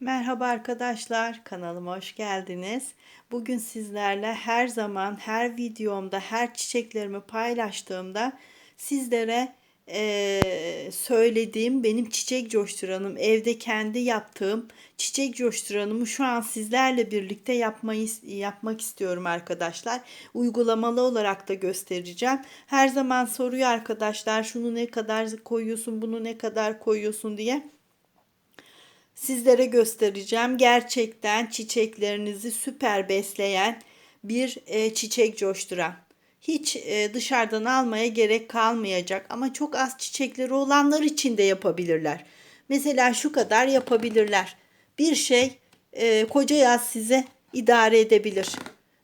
Merhaba arkadaşlar, kanalıma hoş geldiniz. Bugün sizlerle her zaman, her videomda, her çiçeklerimi paylaştığımda sizlere eee, söylediğim benim çiçek coşturanım, evde kendi yaptığım çiçek coşturanımı şu an sizlerle birlikte yapmayı yapmak istiyorum arkadaşlar. Uygulamalı olarak da göstereceğim. Her zaman soruyor arkadaşlar, şunu ne kadar koyuyorsun, bunu ne kadar koyuyorsun diye sizlere göstereceğim. Gerçekten çiçeklerinizi süper besleyen bir e, çiçek coşturan. Hiç e, dışarıdan almaya gerek kalmayacak ama çok az çiçekleri olanlar için de yapabilirler. Mesela şu kadar yapabilirler. Bir şey e, koca yaz size idare edebilir.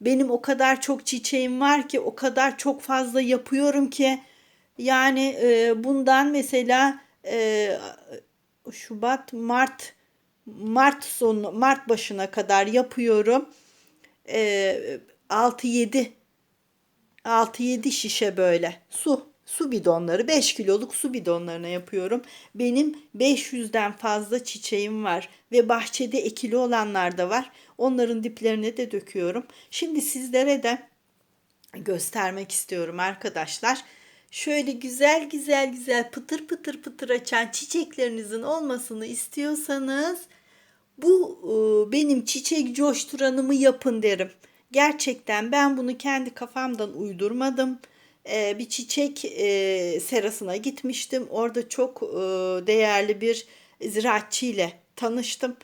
Benim o kadar çok çiçeğim var ki o kadar çok fazla yapıyorum ki yani e, bundan mesela e, Şubat, Mart, Mart sonu, Mart başına kadar yapıyorum. Ee, 6-7 6-7 şişe böyle su su bidonları 5 kiloluk su bidonlarına yapıyorum. Benim 500'den fazla çiçeğim var ve bahçede ekili olanlar da var. Onların diplerine de döküyorum. Şimdi sizlere de göstermek istiyorum arkadaşlar. Şöyle güzel güzel güzel pıtır pıtır pıtır açan çiçeklerinizin olmasını istiyorsanız bu e, benim çiçek coşturanımı yapın derim. Gerçekten ben bunu kendi kafamdan uydurmadım. E, bir çiçek e, serasına gitmiştim. Orada çok değerli bir ziraatçı tanıştım.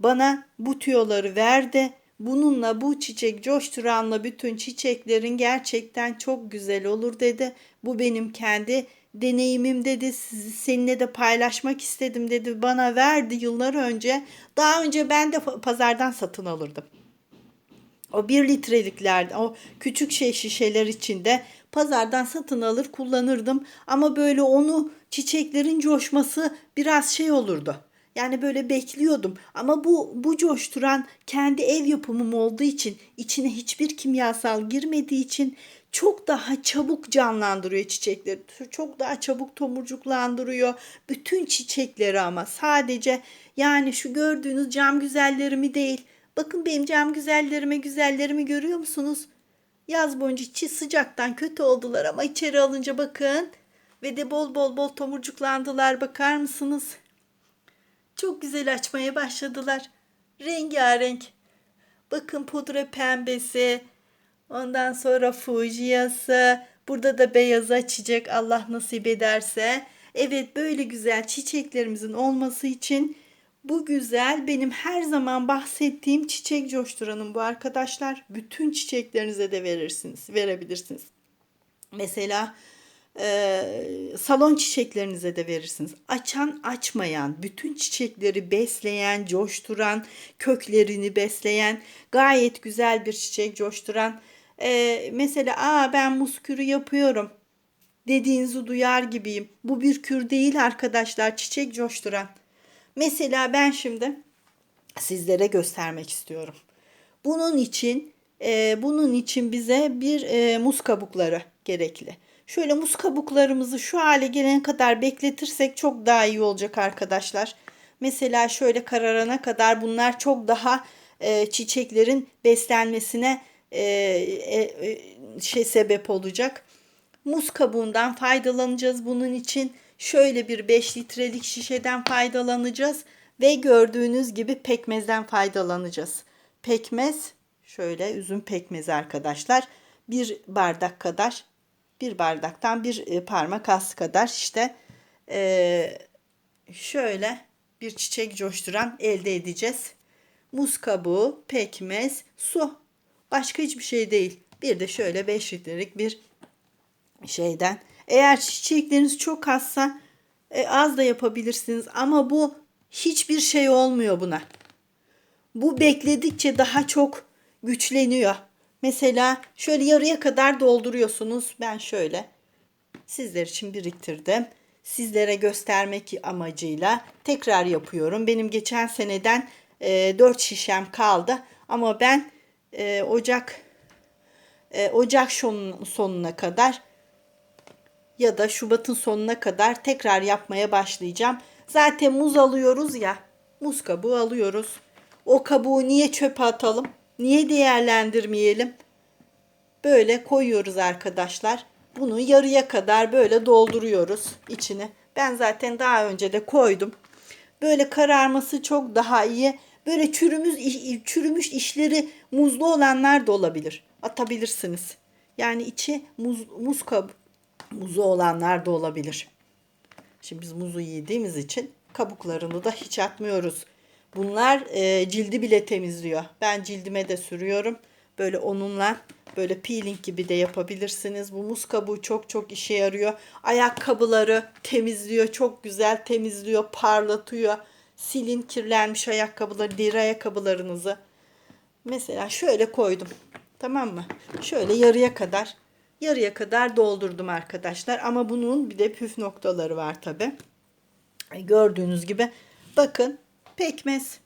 Bana bu tüyoları verdi. Bununla bu çiçek coşturanla bütün çiçeklerin gerçekten çok güzel olur dedi. Bu benim kendi deneyimim dedi. Seninle de paylaşmak istedim dedi. Bana verdi yıllar önce. Daha önce ben de pazardan satın alırdım. O bir litrelikler, o küçük şey şişeler içinde pazardan satın alır kullanırdım. Ama böyle onu çiçeklerin coşması biraz şey olurdu. Yani böyle bekliyordum ama bu bu coşturan kendi ev yapımım olduğu için içine hiçbir kimyasal girmediği için çok daha çabuk canlandırıyor çiçekleri. Çok daha çabuk tomurcuklandırıyor bütün çiçekleri ama sadece yani şu gördüğünüz cam güzellerimi değil. Bakın benim cam güzellerime güzellerimi görüyor musunuz? Yaz boyunca çi sıcaktan kötü oldular ama içeri alınca bakın ve de bol bol bol tomurcuklandılar bakar mısınız? Çok güzel açmaya başladılar. Rengarenk. Bakın pudra pembesi. Ondan sonra fujiyası. Burada da beyaz açacak Allah nasip ederse. Evet böyle güzel çiçeklerimizin olması için bu güzel benim her zaman bahsettiğim çiçek coşturanım bu arkadaşlar. Bütün çiçeklerinize de verirsiniz, verebilirsiniz. Mesela e, salon çiçeklerinize de verirsiniz. Açan açmayan, bütün çiçekleri besleyen, coşturan, köklerini besleyen, gayet güzel bir çiçek coşturan. E, mesela aa ben muskürü yapıyorum dediğinizi duyar gibiyim. Bu bir kür değil arkadaşlar, çiçek coşturan. Mesela ben şimdi sizlere göstermek istiyorum. Bunun için e, bunun için bize bir e, muz kabukları gerekli. Şöyle muz kabuklarımızı şu hale gelene kadar bekletirsek çok daha iyi olacak arkadaşlar. Mesela şöyle kararana kadar bunlar çok daha e, çiçeklerin beslenmesine e, e, e, şey sebep olacak. Muz kabuğundan faydalanacağız bunun için. Şöyle bir 5 litrelik şişeden faydalanacağız ve gördüğünüz gibi pekmezden faydalanacağız. Pekmez şöyle üzüm pekmezi arkadaşlar. Bir bardak kadar bir bardaktan bir e, parmak az kadar işte e, şöyle bir çiçek coşturan elde edeceğiz. Muz kabuğu, pekmez, su. Başka hiçbir şey değil. Bir de şöyle 5 litrelik bir şeyden. Eğer çiçekleriniz çok azsa e, az da yapabilirsiniz ama bu hiçbir şey olmuyor buna. Bu bekledikçe daha çok güçleniyor. Mesela şöyle yarıya kadar dolduruyorsunuz. Ben şöyle sizler için biriktirdim. Sizlere göstermek amacıyla tekrar yapıyorum. Benim geçen seneden e, 4 şişem kaldı. Ama ben e, Ocak e, Ocak sonuna kadar ya da Şubat'ın sonuna kadar tekrar yapmaya başlayacağım. Zaten muz alıyoruz ya. muz kabuğu alıyoruz. O kabuğu niye çöpe atalım? Niye değerlendirmeyelim? Böyle koyuyoruz arkadaşlar. Bunu yarıya kadar böyle dolduruyoruz içine. Ben zaten daha önce de koydum. Böyle kararması çok daha iyi. Böyle çürümüş, çürümüş işleri muzlu olanlar da olabilir. Atabilirsiniz. Yani içi muz, muz kabuğu muzu olanlar da olabilir. Şimdi biz muzu yediğimiz için kabuklarını da hiç atmıyoruz. Bunlar e, cildi bile temizliyor. Ben cildime de sürüyorum. Böyle onunla böyle peeling gibi de yapabilirsiniz. Bu muz kabuğu çok çok işe yarıyor. Ayakkabıları temizliyor. Çok güzel temizliyor, parlatıyor. Silin kirlenmiş ayakkabıları, deri ayakkabılarınızı. Mesela şöyle koydum. Tamam mı? Şöyle yarıya kadar yarıya kadar doldurdum arkadaşlar. Ama bunun bir de püf noktaları var tabi. Gördüğünüz gibi bakın pekmez.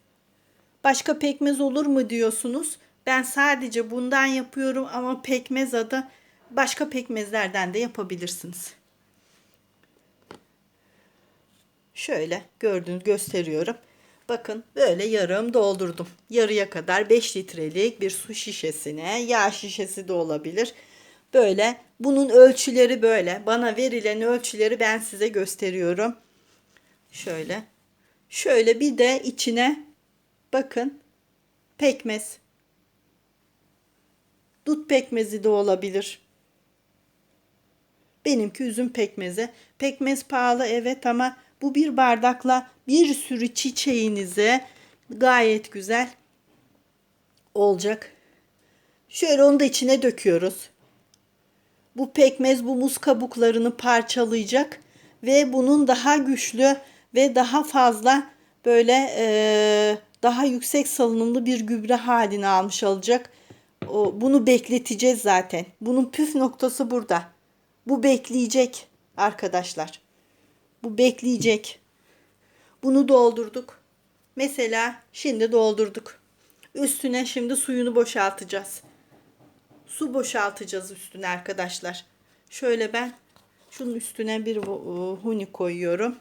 Başka pekmez olur mu diyorsunuz. Ben sadece bundan yapıyorum ama pekmez adı başka pekmezlerden de yapabilirsiniz. Şöyle gördüğünüz gösteriyorum. Bakın böyle yarım doldurdum. Yarıya kadar 5 litrelik bir su şişesine yağ şişesi de olabilir. Böyle bunun ölçüleri böyle. Bana verilen ölçüleri ben size gösteriyorum. Şöyle. Şöyle bir de içine bakın pekmez. Dut pekmezi de olabilir. Benimki üzüm pekmezi. Pekmez pahalı evet ama bu bir bardakla bir sürü çiçeğinize gayet güzel olacak. Şöyle onu da içine döküyoruz. Bu pekmez bu muz kabuklarını parçalayacak ve bunun daha güçlü ve daha fazla böyle e, daha yüksek salınımlı bir gübre halini almış olacak. O, bunu bekleteceğiz zaten. Bunun püf noktası burada. Bu bekleyecek arkadaşlar. Bu bekleyecek. Bunu doldurduk. Mesela şimdi doldurduk. Üstüne şimdi suyunu boşaltacağız su boşaltacağız üstüne arkadaşlar. Şöyle ben şunun üstüne bir huni koyuyorum.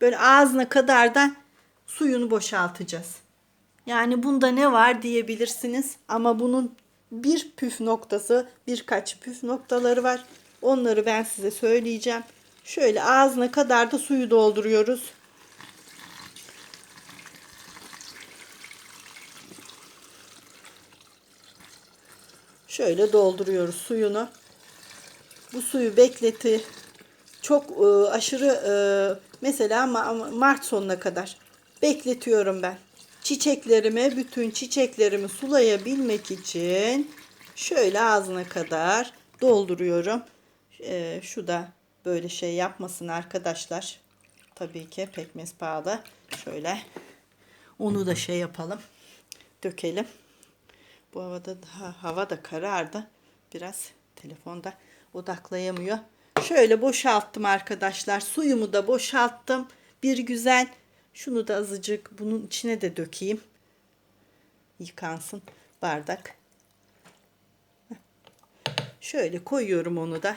Böyle ağzına kadar da suyunu boşaltacağız. Yani bunda ne var diyebilirsiniz ama bunun bir püf noktası, birkaç püf noktaları var. Onları ben size söyleyeceğim. Şöyle ağzına kadar da suyu dolduruyoruz. Şöyle dolduruyoruz suyunu. Bu suyu bekleti çok e, aşırı e, mesela Mart sonuna kadar bekletiyorum ben. Çiçeklerimi, bütün çiçeklerimi sulayabilmek için şöyle ağzına kadar dolduruyorum. E, şu da böyle şey yapmasın arkadaşlar. Tabii ki pekmez pahalı. Şöyle onu da şey yapalım. Dökelim. Bu havada daha hava da karardı. Biraz telefonda odaklayamıyor. Şöyle boşalttım arkadaşlar. Suyumu da boşalttım. Bir güzel şunu da azıcık bunun içine de dökeyim. Yıkansın bardak. Şöyle koyuyorum onu da.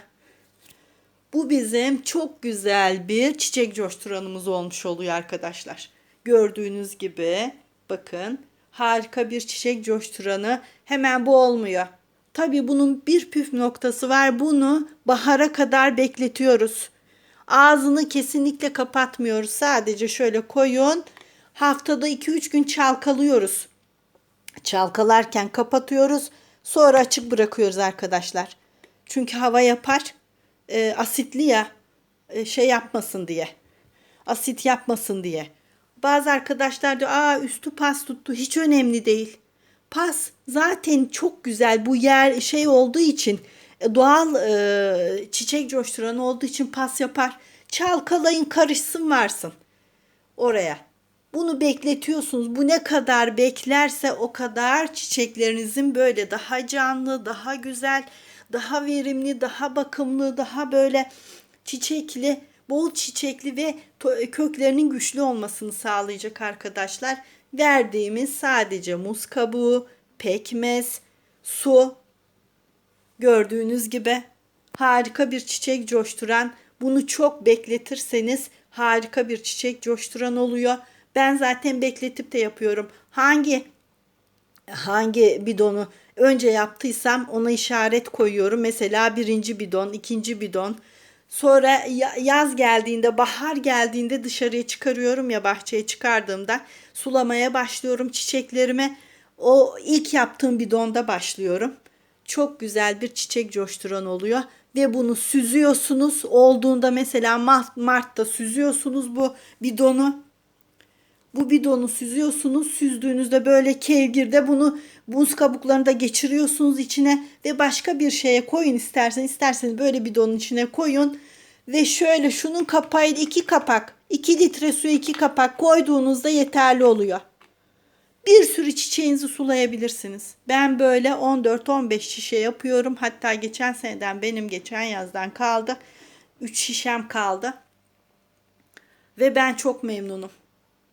Bu bizim çok güzel bir çiçek coşturanımız olmuş oluyor arkadaşlar. Gördüğünüz gibi bakın harika bir çiçek coşturanı hemen bu olmuyor. Tabi bunun bir püf noktası var. Bunu bahara kadar bekletiyoruz. Ağzını kesinlikle kapatmıyoruz. Sadece şöyle koyun. Haftada 2-3 gün çalkalıyoruz. Çalkalarken kapatıyoruz. Sonra açık bırakıyoruz arkadaşlar. Çünkü hava yapar. E, asitli ya e, şey yapmasın diye. Asit yapmasın diye. Bazı arkadaşlar diyor aa üstü pas tuttu hiç önemli değil. Pas zaten çok güzel bu yer şey olduğu için e, doğal e, çiçek coşturan olduğu için pas yapar. Çalkalayın karışsın varsın oraya. Bunu bekletiyorsunuz. Bu ne kadar beklerse o kadar çiçeklerinizin böyle daha canlı, daha güzel, daha verimli, daha bakımlı, daha böyle çiçekli bol çiçekli ve köklerinin güçlü olmasını sağlayacak arkadaşlar. Verdiğimiz sadece muz kabuğu, pekmez, su gördüğünüz gibi harika bir çiçek coşturan bunu çok bekletirseniz harika bir çiçek coşturan oluyor. Ben zaten bekletip de yapıyorum. Hangi hangi bidonu önce yaptıysam ona işaret koyuyorum. Mesela birinci bidon, ikinci bidon. Sonra ya- yaz geldiğinde, bahar geldiğinde dışarıya çıkarıyorum ya bahçeye çıkardığımda sulamaya başlıyorum çiçeklerime. O ilk yaptığım bidonda başlıyorum. Çok güzel bir çiçek coşturan oluyor ve bunu süzüyorsunuz. Olduğunda mesela Mart, Mart'ta süzüyorsunuz bu bidonu. Bu bidonu süzüyorsunuz. Süzdüğünüzde böyle kevgirde bunu buz kabuklarını da geçiriyorsunuz içine ve başka bir şeye koyun isterseniz. isterseniz böyle bidonun içine koyun ve şöyle şunun kapağıyla iki kapak, 2 litre suya iki kapak koyduğunuzda yeterli oluyor. Bir sürü çiçeğinizi sulayabilirsiniz. Ben böyle 14-15 şişe yapıyorum. Hatta geçen seneden benim geçen yazdan kaldı. 3 şişem kaldı. Ve ben çok memnunum.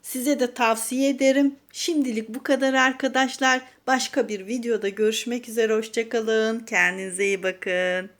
Size de tavsiye ederim. Şimdilik bu kadar arkadaşlar. Başka bir videoda görüşmek üzere. Hoşçakalın. Kendinize iyi bakın.